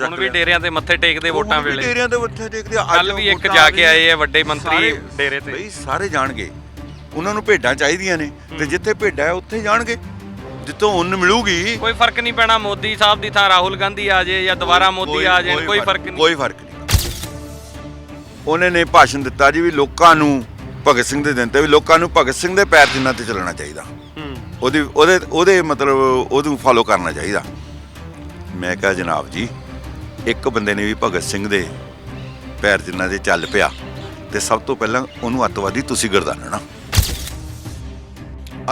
ਹੁਣ ਵੀ ਡੇਰਿਆਂ ਤੇ ਮੱਥੇ ਟੇਕਦੇ ਵੋਟਾਂ ਵੇਲੇ। ਡੇਰਿਆਂ ਦੇ ਮੱਥੇ ਟੇਕਦੇ ਅੱਜ ਕੱਲ ਵੀ ਇੱਕ ਜਾ ਕੇ। ਆਏ ਆ ਵੱਡੇ ਮੰਤਰੀ ਡੇਰੇ ਤੇ। ਬਈ ਸਾਰੇ ਜਾਣਗੇ। ਉਹਨਾਂ ਨੂੰ ਭੇਡਾਂ ਚਾਹੀਦੀਆਂ ਨੇ ਤੇ ਜਿੱਥੇ ਭੇਡਾਂ ਹੈ ਉੱਥੇ ਜਾਣਗੇ। ਜਿੱਥੋਂ ਉੱਨ ਮਿਲੂਗੀ। ਕੋਈ ਫ਼ਰਕ ਨਹੀਂ ਪੈਣਾ ਮੋਦੀ ਸਾਹਿਬ ਦੀ ਥਾਂ ਰਾਹੁਲ ਗਾਂਧੀ ਆ ਜਾਏ ਜਾਂ ਦੁਬਾਰਾ ਮੋਦੀ ਆ ਜਾਣ ਕੋਈ ਫ਼ਰਕ ਨਹੀਂ। ਕੋਈ ਫ਼ਰਕ ਨਹੀਂ। ਉਹਨੇ ਨੇ ਭਾਸ਼ਣ ਦਿੱਤਾ ਜੀ ਵੀ ਲੋਕਾਂ ਨੂੰ ਭਗਤ ਸਿੰਘ ਦੇ ਦਿਨ ਤੇ ਵੀ ਲੋਕਾਂ ਨੂੰ ਭਗਤ ਸਿੰਘ ਦੇ ਪੈਰ ਜਿੰਨਾ ਤੇ ਚੱਲਣਾ ਚਾਹੀਦਾ। ਉਹਦੇ ਉਹਦੇ ਮਤਲਬ ਉਹਨੂੰ ਫਾਲੋ ਕਰਨਾ ਚਾਹੀਦਾ। ਮੈਂ ਕਿਹਾ ਜਨਾਬ ਜੀ ਇੱਕ ਬੰਦੇ ਨੇ ਵੀ ਭਗਤ ਸਿੰਘ ਦੇ ਪੈਰ ਜਿੰਨਾ ਤੇ ਚੱਲ ਪਿਆ ਤੇ ਸਭ ਤੋਂ ਪਹਿਲਾਂ ਉਹਨੂੰ ਅੱਤਵਾਦੀ ਤੁਸੀਂ ਗਰਦਾਨਣਾ।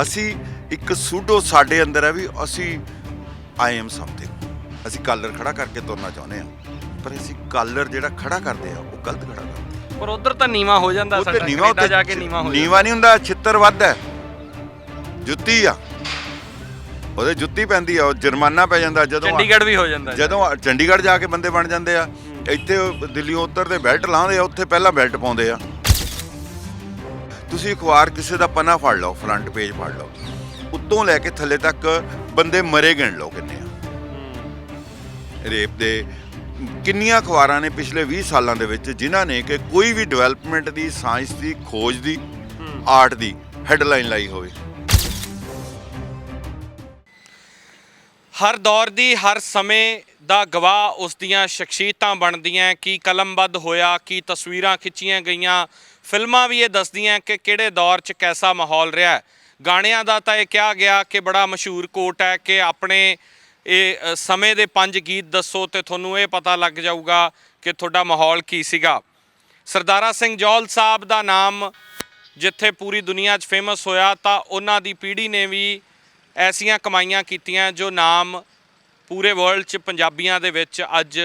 ਅਸੀਂ ਇੱਕ ਸੂਡੋ ਸਾਡੇ ਅੰਦਰ ਹੈ ਵੀ ਅਸੀਂ ਆਈ ਐਮ ਸਮਥਿੰਗ ਅਸੀਂ ਕਾਲਰ ਖੜਾ ਕਰਕੇ ਤੁਰਨਾ ਚਾਹੁੰਦੇ ਆ ਪਰ ਅਸੀਂ ਕਾਲਰ ਜਿਹੜਾ ਖੜਾ ਕਰਦੇ ਆ ਉਹ ਗਲਤ ਖੜਾ ਕਰਦੇ ਪਰ ਉਧਰ ਤਾਂ ਨੀਵਾ ਹੋ ਜਾਂਦਾ ਉੱਥੇ ਸਾਡਾ ਨੀਵਾ ਕੈਨੇਡਾ ਉੱਤੇ ਜਾ ਕੇ ਨੀਵਾ ਹੋ ਜਾਂਦਾ ਨੀਵਾ ਨਹੀਂ ਹੁੰਦਾ ਛਿੱਤਰ ਵੱਧ ਹੈ। ਜੁੱਤੀ ਆ। ਉਹਦੇ ਜੁੱਤੀ ਪੈਂਦੀ ਆ ਉਹ ਜੁਰਮਾਨਾ ਪੈ ਜਾਂਦਾ ਜਦੋਂ ਚੰਡੀਗੜ੍ਹ ਵੀ ਹੋ ਜਾਂਦਾ ਜਦੋਂ ਚੰਡੀਗੜ੍ਹ ਜਾ ਕੇ ਬੰਦੇ ਬਣ ਜਾਂਦੇ ਆ ਇੱਥੇ ਦਿੱਲੀੋਂ ਉਤਰਦੇ ਬੈਲਟ ਲਾਉਂਦੇ ਆ ਉੱਥੇ ਪਹਿਲਾਂ ਬੈਲਟ ਪਾਉਂਦੇ ਆ ਤੁਸੀਂ ਅਖਬਾਰ ਕਿਸੇ ਦਾ ਪੰਨਾ ਫੜ ਲਓ ਫਰੰਟ ਪੇਜ ਫੜ ਲਓ ਉੱਤੋਂ ਲੈ ਕੇ ਥੱਲੇ ਤੱਕ ਬੰਦੇ ਮਰੇ ਗਿਣ ਲਓ ਕਿੰਨੇ ਆ। ਰੇਪ ਦੇ ਕਿੰਨੀਆਂ ਅਖਬਾਰਾਂ ਨੇ ਪਿਛਲੇ 20 ਸਾਲਾਂ ਦੇ ਵਿੱਚ ਜਿਨ੍ਹਾਂ ਨੇ ਕਿ ਕੋਈ ਵੀ ਡਿਵੈਲਪਮੈਂਟ ਦੀ ਸਾਇੰਸ ਦੀ ਖੋਜ ਦੀ। ਆਰਟ ਦੀ ਹੈਡਲਾਈਨ ਲਾਈ ਹੋਵੇ ਹਰ ਦੌਰ ਦੀ, ਹਰ ਸਮੇਂ ਦਾ ਗਵਾਹ ਉਸ ਦੀਆਂ ਸ਼ਖਸੀਅਤਾਂ ਬਣਦੀਆਂ ਕੀ ਕਲਮਬੱਧ ਹੋਇਆ, ਕੀ ਤਸਵੀਰਾਂ ਖਿੱਚੀਆਂ ਗਈਆਂ। ਫਿਲਮਾਂ ਵੀ ਇਹ ਦੱਸਦੀਆਂ ਕਿ ਕਿਹੜੇ ਦੌਰ 'ਚ ਕੈਸਾ ਮਾਹੌਲ ਰਿਹਾ ਗਾਣਿਆਂ ਦਾ ਤਾਂ ਇਹ ਕਿਹਾ ਗਿਆ ਕਿ ਬੜਾ ਮਸ਼ਹੂਰ ਕੋਟ ਹੈ ਕਿ ਆਪਣੇ ਇਹ ਸਮੇਂ ਦੇ ਪੰਜ ਗੀਤ ਦੱਸੋ ਤੇ ਤੁਹਾਨੂੰ ਇਹ ਪਤਾ ਲੱਗ ਜਾਊਗਾ ਕਿ ਤੁਹਾਡਾ ਮਾਹੌਲ ਕੀ ਸੀਗਾ। ਸਰਦਾਰਾ ਸਿੰਘ ਜੌਲ ਸਾਹਿਬ ਦਾ ਨਾਮ ਜਿੱਥੇ ਪੂਰੀ ਦੁਨੀਆ 'ਚ ਫੇਮਸ ਹੋਇਆ ਤਾਂ ਉਹਨਾਂ ਦੀ ਪੀੜ੍ਹੀ ਨੇ ਵੀ ਐਸੀਆਂ ਕਮਾਈਆਂ ਕੀਤੀਆਂ ਜੋ ਨਾਮ ਪੂਰੇ ਵਰਲਡ 'ਚ ਪੰਜਾਬੀਆਂ ਦੇ ਵਿੱਚ ਅੱਜ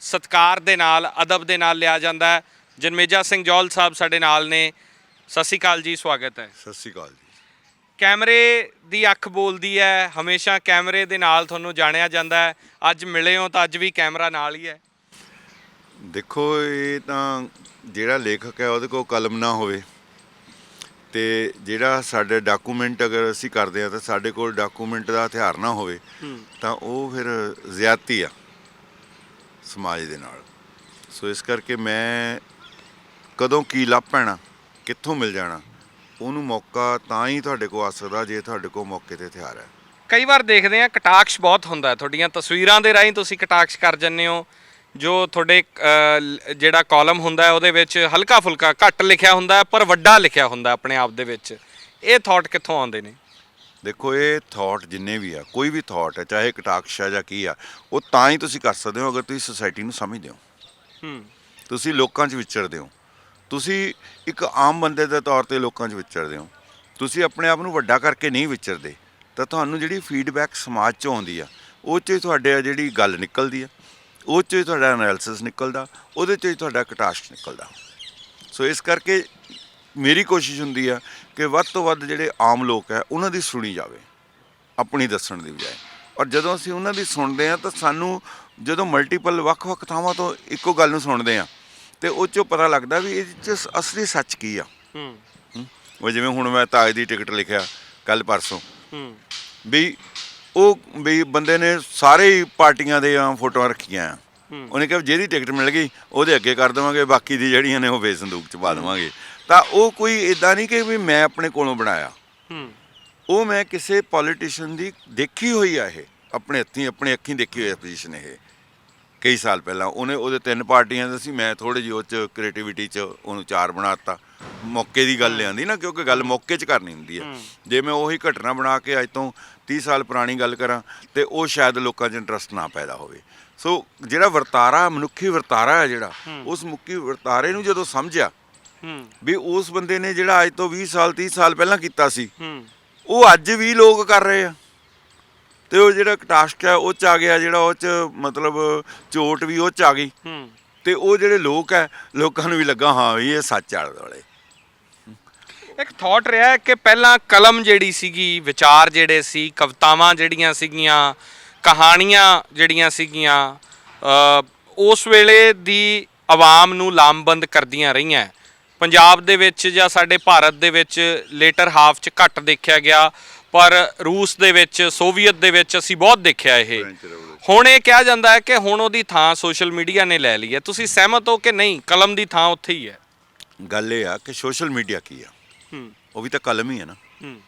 ਸਤਕਾਰ ਦੇ ਨਾਲ ਅਦਬ ਦੇ ਨਾਲ ਲਿਆ ਜਾਂਦਾ ਹੈ। ਜਨਮੇਜਾ ਸਿੰਘ ਜੌਲ ਸਾਹਿਬ ਸਾਡੇ ਨਾਲ ਨੇ। ਸਤਿ ਸ਼੍ਰੀ ਅਕਾਲ ਜੀ ਸਵਾਗਤ ਹੈ। ਸਤਿ ਸ਼੍ਰੀ ਅਕਾਲ ਜੀ। ਕੈਮਰੇ ਦੀ ਅੱਖ ਬੋਲਦੀ ਹੈ ਹਮੇਸ਼ਾ ਕੈਮਰੇ ਦੇ ਨਾਲ ਤੁਹਾਨੂੰ ਜਾਣਿਆ ਜਾਂਦਾ ਹੈ। ਅੱਜ ਮਿਲੇ ਹੋ ਤਾਂ ਅੱਜ ਵੀ ਕੈਮਰਾ ਨਾਲ ਹੀ ਹੈ। ਦੇਖੋ ਇਹ ਤਾਂ ਜਿਹੜਾ ਲੇਖਕ ਹੈ ਉਹਦੇ ਕੋਲ ਕਲਮ ਨਾ ਹੋਵੇ। ਤੇ ਜਿਹੜਾ ਸਾਡੇ ਡਾਕੂਮੈਂਟ ਅਗਰ ਅਸੀਂ ਕਰਦੇ ਆ ਤਾਂ ਸਾਡੇ ਕੋਲ ਡਾਕੂਮੈਂਟ ਦਾ ਹਥਿਆਰ ਨਾ ਹੋਵੇ ਤਾਂ ਉਹ ਫਿਰ ਜ਼ਿਆਦਤੀ ਆ ਸਮਾਜ ਦੇ ਨਾਲ। ਸੋ ਇਸ ਕਰਕੇ ਮੈਂ ਕਦੋਂ ਕੀ ਲੱਭ ਪੈਣਾ ਕਿੱਥੋਂ ਮਿਲ ਜਾਣਾ ਉਹਨੂੰ ਮੌਕਾ ਤਾਂ ਹੀ ਤੁਹਾਡੇ ਕੋਲ ਆ ਸਕਦਾ ਜੇ ਤੁਹਾਡੇ ਕੋਲ ਮੌਕੇ ਤੇ ਹਥਿਆਰ ਹੈ। ਕਈ ਵਾਰ ਦੇਖਦੇ ਆ ਕਟਾਕਸ਼ ਬਹੁਤ ਹੁੰਦਾ ਤੁਹਾਡੀਆਂ ਤਸਵੀਰਾਂ ਦੇ ਰਾਹੀਂ ਤੁਸੀਂ ਕਟਾਕਸ਼ ਕਰ ਜੰਨੇ ਹੋ ਜੋ ਤੁਹਾਡੇ ਜਿਹੜਾ ਕਾਲਮ ਹੁੰਦਾ ਹੈ ਉਹਦੇ ਵਿੱਚ ਹਲਕਾ ਫੁਲਕਾ ਘੱਟ ਲਿਖਿਆ ਹੁੰਦਾ ਹੈ ਪਰ ਵੱਡਾ ਲਿਖਿਆ ਹੁੰਦਾ ਹੈ ਆਪਣੇ ਆਪ ਦੇ ਵਿੱਚ। ਇਹ ਥਾਟ ਕਿੱਥੋਂ ਆਉਂਦੇ ਨੇ? ਦੇਖੋ ਇਹ ਥਾਟ ਜਿੰਨੇ ਵੀ ਆ ਕੋਈ ਵੀ ਥਾਟ ਹੈ ਚਾਹੇ ਕਟਾਕਸ਼ ਹੈ ਜਾਂ ਕੀ ਆ ਉਹ ਤਾਂ ਹੀ ਤੁਸੀਂ ਕਰ ਸਕਦੇ ਹੋ ਅਗਰ ਤੁਸੀਂ ਸੋਸਾਇਟੀ ਨੂੰ ਸਮਝਦੇ ਹੋ। ਹੂੰ। ਤੁਸੀਂ ਲੋਕਾਂ 'ਚ ਵਿਚਰਦੇ ਹੋ। ਤੁਸੀਂ ਇੱਕ ਆਮ ਬੰਦੇ ਦੇ ਤੌਰ ਤੇ ਲੋਕਾਂ 'ਚ ਵਿਚਰਦੇ ਹੋ। ਤੁਸੀਂ ਆਪਣੇ ਆਪ ਨੂੰ ਵੱਡਾ ਕਰਕੇ ਨਹੀਂ ਵਿਚਰਦੇ ਤਾਂ ਤੁਹਾਨੂੰ ਜਿਹੜੀ ਫੀਡਬੈਕ ਸਮਾਜ 'ਚੋਂ ਆਉਂਦੀ ਆ ਉਹ 'ਚ ਹੀ ਤੁਹਾਡੇ ਆ ਜਿਹੜੀ ਗੱਲ ਨਿਕਲਦੀ ਆ। ਉਹ 'ਚ ਤੁਹਾਡਾ ਐਨਾਲਿਸਿਸ ਨਿਕਲਦਾ ਉਹਦੇ 'ਚ ਤੁਹਾਡਾ ਕਟਾਸ਼ ਨਿਕਲਦਾ। ਸੋ ਇਸ ਕਰਕੇ ਮੇਰੀ ਕੋਸ਼ਿਸ਼ ਹੁੰਦੀ ਆ ਕਿ ਵੱਧ ਤੋਂ ਵੱਧ ਜਿਹੜੇ ਆਮ ਲੋਕ ਹੈ ਉਹਨਾਂ ਦੀ ਸੁਣੀ ਜਾਵੇ ਆਪਣੀ ਦੱਸਣ ਦੀ ਬਜਾਏ। ਔਰ ਜਦੋਂ ਅਸੀਂ ਉਹਨਾਂ ਦੀ ਸੁਣਦੇ ਆ ਤਾਂ ਸਾਨੂੰ ਜਦੋਂ ਮਲਟੀਪਲ ਵੱਖ-ਵੱਖ ਥਾਵਾਂ ਤੋਂ ਇੱਕੋ ਗੱਲ ਨੂੰ ਸੁਣਦੇ ਆ ਤੇ ਉਹ ਚੋਂ ਪਤਾ ਲੱਗਦਾ ਵੀ ਇਹ ਚ ਅਸਲੀ ਸੱਚ ਕੀ ਆ। ਹੂੰ? ਉਹ ਜਿਵੇਂ ਹੁਣ ਮੈਂ ਤਾਜ ਦੀ ਟਿਕਟ ਲਿਖਿਆ ਕੱਲ ਪਰਸੋਂ। ਹੂੰ। ਵੀ ਉਹ ਵੀ ਬੰਦੇ ਨੇ ਸਾਰੇ ਹੀ ਪਾਰਟੀਆਂ ਦੇ ਆ ਫੋਟੋਆਂ ਰੱਖੀਆਂ। ਆ। ਉਹਨੇ ਕਿਹਾ ਜਿਹਦੀ ਟਿਕਟ ਮਿਲ ਗਈ ਉਹਦੇ ਅੱਗੇ ਕਰ ਦੇਵਾਂਗੇ ਬਾਕੀ ਦੀ ਜਿਹੜੀਆਂ ਨੇ ਉਹ ਵੇ ਸੰਦੂਕ ਚ ਪਾ ਦੇਵਾਂਗੇ। ਤਾਂ ਉਹ ਕੋਈ ਇਦਾਂ ਨਹੀਂ ਕਿ ਵੀ ਮੈਂ ਆਪਣੇ ਕੋਲੋਂ ਬਣਾਇਆ। ਉਹ ਮੈਂ ਕਿਸੇ ਪੋਲੀਟੀਸ਼ੀਅਨ ਦੀ ਦੇਖੀ ਹੋਈ ਆ ਇਹ। ਆਪਣੇ ਹੱਥੀਂ ਆਪਣੇ ਅੱਖੀਂ ਦੇਖੀ ਹੋਈ ਪੋਜੀਸ਼ਨ ਇਹ। ਕਈ ਸਾਲ ਪਹਿਲਾਂ ਉਹਨੇ ਉਹਦੇ ਤਿੰਨ ਪਾਰਟੀਆਂ ਦਾ ਸੀ ਮੈਂ ਥੋੜੇ ਜਿਹੀ ਉਹ ਚ ਕ੍ਰੀਏਟੀਵਿਟੀ ਚ ਉਹਨੂੰ ਚਾਰ ਬਣਾਤਾ ਮੌਕੇ ਦੀ ਗੱਲ ਲਿਆਂਦੀ ਨਾ ਕਿਉਂਕਿ ਗੱਲ ਮੌਕੇ 'ਚ ਕਰਨੀ ਹੁੰਦੀ ਹੈ। ਜੇ ਮੈਂ ਉਹੀ ਘਟਨਾ ਬਣਾ ਕੇ ਅੱਜ ਤੋਂ 30 ਸਾਲ ਪੁਰਾਣੀ ਗੱਲ ਕਰਾਂ ਤੇ ਉਹ ਸ਼ਾਇਦ ਲੋਕਾਂ 'ਚ ਇੰਟਰਸਟ ਨਾ ਪੈਦਾ ਹੋਵੇ। ਸੋ ਜਿਹੜਾ ਵਰਤਾਰਾ ਮਨੁੱਖੀ ਵਰਤਾਰਾ ਹੈ ਜਿਹੜਾ ਉਸ ਮੁੱਖੀ ਵਰਤਾਰੇ ਨੂੰ ਜਦੋਂ ਸਮਝਿਆ ਹੂੰ। ਵੀ ਉਸ ਬੰਦੇ ਨੇ ਜਿਹੜਾ ਅੱਜ ਤੋਂ 20 ਸਾਲ 30 ਸਾਲ ਪਹਿਲਾਂ ਕੀਤਾ ਸੀ ਹੂੰ। ਉਹ ਅੱਜ ਵੀ ਲੋਕ ਕਰ ਰਹੇ ਆ। ਤੇ ਉਹ ਜਿਹੜਾ ਕਟਾਸ਼ਕ ਹੈ ਉਹ ਚ ਆ ਗਿਆ ਜਿਹੜਾ ਉਹ ਚ ਮਤਲਬ ਚੋਟ ਵੀ ਉਹ ਚ ਆ ਗਈ। ਹੂੰ। ਤੇ ਉਹ ਜਿਹੜੇ ਲੋਕ ਹੈ ਲੋਕਾਂ ਨੂੰ ਵੀ ਲੱਗਾ ਹਾਂ ਵੀ ਇਹ ਸੱਚ ਆਲੇ ਦੁਆਲੇ ਇੱਕ ਥਾਟ ਰਿਹਾ ਹੈ ਕਿ ਪਹਿਲਾਂ ਕਲਮ ਜਿਹੜੀ ਸੀਗੀ ਵਿਚਾਰ ਜਿਹੜੇ ਸੀ ਕਵਿਤਾਵਾਂ ਜਿਹੜੀਆਂ ਸੀਗੀਆਂ ਕਹਾਣੀਆਂ ਜਿਹੜੀਆਂ ਸੀਗੀਆਂ ਉਸ ਵੇਲੇ ਦੀ ਆਵਾਮ ਨੂੰ ਲਾਮਬੰਦ ਕਰਦੀਆਂ ਰਹੀਆਂ। ਪੰਜਾਬ ਦੇ ਵਿੱਚ ਜਾਂ ਸਾਡੇ ਭਾਰਤ ਦੇ ਵਿੱਚ ਲੇਟਰ ਹਾਫ ਚ ਘੱਟ ਦੇਖਿਆ ਗਿਆ ਪਰ ਰੂਸ ਦੇ ਵਿੱਚ ਸੋਵੀਅਤ ਦੇ ਵਿੱਚ ਅਸੀਂ ਬਹੁਤ ਦੇਖਿਆ ਇਹ। ਹੁਣ ਇਹ ਕਿਹਾ ਜਾਂਦਾ ਹੈ ਕਿ ਹੁਣ ਉਹਦੀ ਥਾਂ ਸੋਸ਼ਲ ਮੀਡੀਆ ਨੇ ਲੈ ਲਈ ਹੈ। ਤੁਸੀਂ ਸਹਿਮਤ ਹੋ ਕਿ ਨਹੀਂ? ਕਲਮ ਦੀ ਥਾਂ ਉੱਥੇ ਹੀ ਹੈ। ਗੱਲ ਇਹ ਆ ਕਿ ਸੋਸ਼ਲ ਮੀਡੀਆ ਕੀ ਆ? ਉਹ ਵੀ ਤਾਂ ਕਲਮ ਹੀ ਹੈ ਨਾ। ਹੂੰ।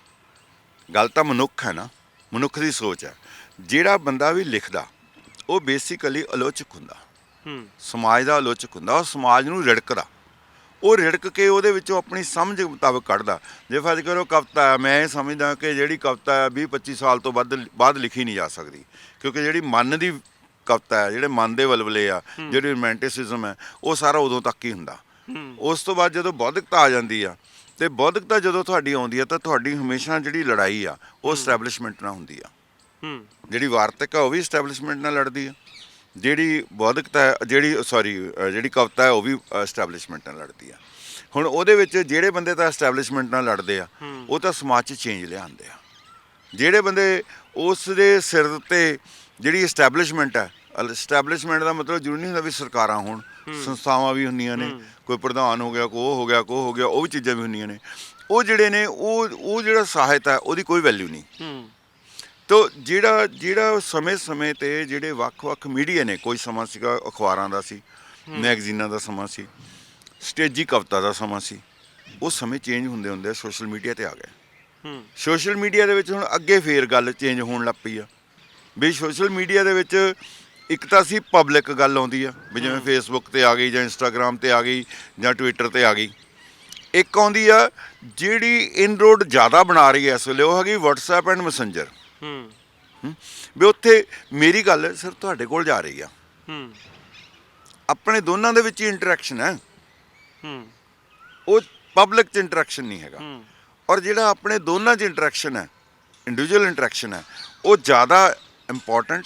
ਗੱਲ ਤਾਂ ਮਨੁੱਖ ਹੈ ਨਾ ਮਨੁੱਖ ਦੀ ਸੋਚ ਹੈ। ਜਿਹੜਾ ਬੰਦਾ ਵੀ ਲਿਖਦਾ ਉਹ ਬੇਸਿਕਲੀ ਆਲੋਚਕ ਹੁੰਦਾ। ਹੂੰ। ਸਮਾਜ ਦਾ ਆਲੋਚਕ ਹੁੰਦਾ ਉਹ ਸਮਾਜ ਨੂੰ ਰਿੜਕਦਾ। ਉਹ ਰਿੜਕ ਕੇ ਉਹਦੇ ਵਿੱਚੋਂ ਆਪਣੀ ਸਮਝ ਮੁਤਾਬਕ ਕੱਢਦਾ। ਜੇ ਫਰਜ਼ ਕਰੋ ਕਵਿਤਾ ਹੈ ਮੈਂ ਇਹ ਸਮਝਦਾ ਕਿ ਜਿਹੜੀ ਕਵਿਤਾ ਹੈ 20 25 ਸਾਲ ਤੋਂ ਵੱਧ ਬਾਅਦ ਲਿਖੀ ਨਹੀਂ ਜਾ ਸਕਦੀ। ਕਿਉਂਕਿ ਜਿਹੜੀ ਮਨ ਦੀ ਕਵਿਤਾ ਹੈ ਜਿਹੜੇ ਮਨ ਦੇ ਵਲਵਲੇ ਆ ਜਿਹੜੀ ਰੋਮਾਂਟਿਸਿਜ਼ਮ ਹੈ ਉਹ ਸਾਰਾ ਉਦੋਂ ਤੱਕ ਹੀ ਹੁੰਦਾ। ਉਸ ਤੋਂ ਬਾਅਦ ਜਦੋਂ ਬੌਧਿਕਤਾ ਆ ਜਾਂਦੀ ਆ ਤੇ ਬੌਧਿਕਤਾ ਜਦੋਂ ਤੁਹਾਡੀ ਆਉਂਦੀ ਆ ਤਾਂ ਤੁਹਾਡੀ ਹਮੇਸ਼ਾ ਜਿਹੜੀ ਲੜਾਈ ਆ ਉਹ ਐਸਟੈਬਲਿਸ਼ਮੈਂਟ ਨਾਲ ਹੁੰਦੀ ਆ। ਹੂੰ। ਜਿਹੜੀ ਵਾਰਤਕ ਆ ਉਹ ਵੀ ਐਸਟੈਬਲਿਸ਼ਮੈਂਟ ਨਾਲ ਲੜਦੀ ਆ। ਜਿਹੜੀ ਬੌਧਿਕਤਾ ਜਿਹੜੀ ਸੌਰੀ ਜਿਹੜੀ ਕਵਿਤਾ ਹੈ ਉਹ ਵੀ ਐਸਟੈਬਲਿਸ਼ਮੈਂਟ ਨਾਲ ਲੜਦੀ ਆ। ਹੁਣ ਉਹਦੇ ਵਿੱਚ ਜਿਹੜੇ ਬੰਦੇ ਤਾਂ ਐਸਟੈਬਲਿਸ਼ਮੈਂਟ ਨਾਲ ਲੜਦੇ ਆ। ਉਹ ਤਾਂ ਸਮਾਜ 'ਚ ਚੇਂਜ ਲਿਆਉਂਦੇ ਆ। ਜਿਹੜੇ ਬੰਦੇ ਉਸ ਦੇ ਸਿਰ ਉੱਤੇ ਜਿਹੜੀ ਐਸਟੈਬਲਿਸ਼ਮੈਂਟ ਹੈ ਐਸਟੈਬਲਿਸ਼ਮੈਂਟ ਦਾ ਮਤਲਬ ਜ਼ਰੂਰੀ ਨਹੀਂ ਹੁੰਦਾ ਵੀ ਸਰਕਾਰਾਂ ਹੋਣ ਸੰਸਥਾਵਾਂ ਵੀ ਹੁੰਦੀਆਂ ਨੇ ਕੋਈ ਪ੍ਰਧਾਨ ਹੋ ਗਿਆ ਉਹ ਹੋ ਗਿਆ ਉਹ ਹੋ ਗਿਆ ਉਹ ਵੀ ਚੀਜ਼ਾਂ ਵੀ ਹੁੰਦੀਆਂ ਨੇ। ਉਹ ਜਿਹੜੇ ਨੇ ਉਹ ਉਹ ਜਿਹੜਾ ਸਾਹਿਤ ਹੈ ਉਹਦੀ ਕੋਈ ਵੈਲਿਊ ਨਹੀਂ। ਤੋ ਜਿਹੜਾ ਜਿਹੜਾ ਸਮੇਂ-ਸਮੇਂ ਤੇ ਜਿਹੜੇ ਵੱਖ-ਵੱਖ ਮੀਡੀਆ ਨੇ ਕੋਈ ਸਮਾਂ ਸੀਗਾ ਅਖਬਾਰਾਂ ਦਾ ਸੀ ਮੈਗਜ਼ੀਨਾਂ ਦਾ ਸਮਾਂ ਸੀ ਸਟੇਜੀ ਕਵਿਤਾ ਦਾ ਸਮਾਂ ਸੀ ਉਹ ਸਮੇਂ ਚੇਂਜ ਹੁੰਦੇ ਹੁੰਦੇ ਸੋਸ਼ਲ ਮੀਡੀਆ ਤੇ ਆ ਗਏ। ਹੂੰ। ਸੋਸ਼ਲ ਮੀਡੀਆ ਦੇ ਵਿੱਚ ਹੁਣ ਅੱਗੇ ਫੇਰ ਗੱਲ ਚੇਂਜ ਹੋਣ ਲੱਗ ਪਈ ਆ। ਵੀ ਸੋਸ਼ਲ ਮੀਡੀਆ ਦੇ ਵਿੱਚ ਇੱਕ ਤਾਂ ਸੀ ਪਬਲਿਕ ਗੱਲ ਆਉਂਦੀ ਆ ਵੀ ਜਿਵੇਂ ਫੇਸਬੁੱਕ ਤੇ ਆ ਗਈ ਜਾਂ ਇੰਸਟਾਗ੍ਰam ਤੇ ਆ ਗਈ ਜਾਂ ਟਵਿੱਟਰ ਤੇ ਆ ਗਈ। ਇੱਕ ਆਉਂਦੀ ਆ ਜਿਹੜੀ ਇਨਰੋਡ ਜ਼ਿਆਦਾ ਬਣਾ ਰਹੀ ਐ ਇਸ ਵੇਲੇ ਉਹ ਹੈਗੀ WhatsApp ਐਂਡ ਮੈਸੇਂਜਰ ਹੂੰ। ਵੀ ਉੱਥੇ ਮੇਰੀ ਗੱਲ ਸਿਰ ਤੁਹਾਡੇ ਕੋਲ ਜਾ ਰਹੀ ਆ। ਹੂੰ। ਆਪਣੇ ਦੋਨਾਂ ਦੇ ਵਿੱਚ ਹੀ ਇੰਟਰੈਕਸ਼ਨ ਹੈ। ਹੂੰ। ਉਹ ਪਬਲਿਕ ਚ ਇੰਟਰੈਕਸ਼ਨ ਨਹੀਂ ਹੈਗਾ। ਔਰ ਜਿਹੜਾ ਆਪਣੇ ਦੋਨਾਂ 'ਚ ਇੰਟਰੈਕਸ਼ਨ ਹੈ ਇੰਡੀਵਿਜੂਅਲ ਇੰਟਰੈਕਸ਼ਨ ਹੈ ਉਹ ਜ਼ਿਆਦਾ ਇੰਪੋਰਟੈਂਟ